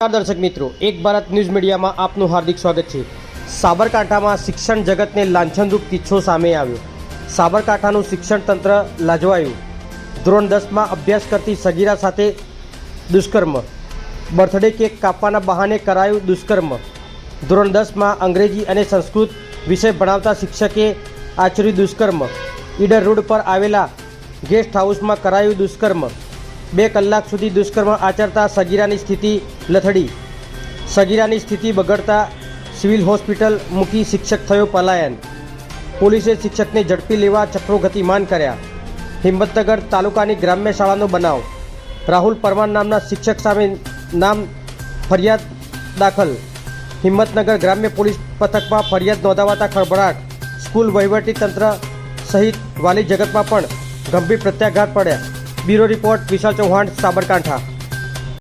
દર્શક મિત્રો, એક ભારત ન્યૂઝ મીડિયામાં આપનું હાર્દિક સ્વાગત છે. સાબરકાંઠામાં શિક્ષણ જગતને લાંછનરૂપ કિસ્સો સામે આવ્યો. સાબરકાંઠાનું શિક્ષણ તંત્ર લાજવાયું. ધોરણ દસમાં અભ્યાસ કરતી સગીરા સાથે દુષ્કર્મ. બર્થડે કેક કાપવાના બહાને કરાયું દુષ્કર્મ. ધોરણ દસમાં અંગ્રેજી અને સંસ્કૃત વિષય ભણાવતા શિક્ષકે આચર્યું દુષ્કર્મ. ઈડર રોડ પર આવેલા ગેસ્ટ હાઉસમાં કરાયું દુષ્કર્મ. બે કલાક સુધી દુષ્કર્મ આચરતા સગીરાની સ્થિતિ લથડી. સગીરાની સ્થિતિ બગડતા સિવિલ હોસ્પિટલ મૂકી શિક્ષક થયો પલાયન. પોલીસે શિક્ષકને ઝડપી લેવા ચક્રો ગતિમાન કર્યા. હિંમતનગર તાલુકાની ગ્રામ્ય શાળાનો બનાવ. રાહુલ પરમાર નામના શિક્ષક સામે નામ ફરિયાદ દાખલ. હિંમતનગર ગ્રામ્ય પોલીસ પથકમાં ફરિયાદ નોંધાવાતા ખળભળાટ. સ્કૂલ વહીવટી તંત્ર સહિત વાલી જગતમાં પણ ગંભીર પ્રત્યાઘાત પડ્યા. Bureau report Vishal Chauhan Sabarkantha.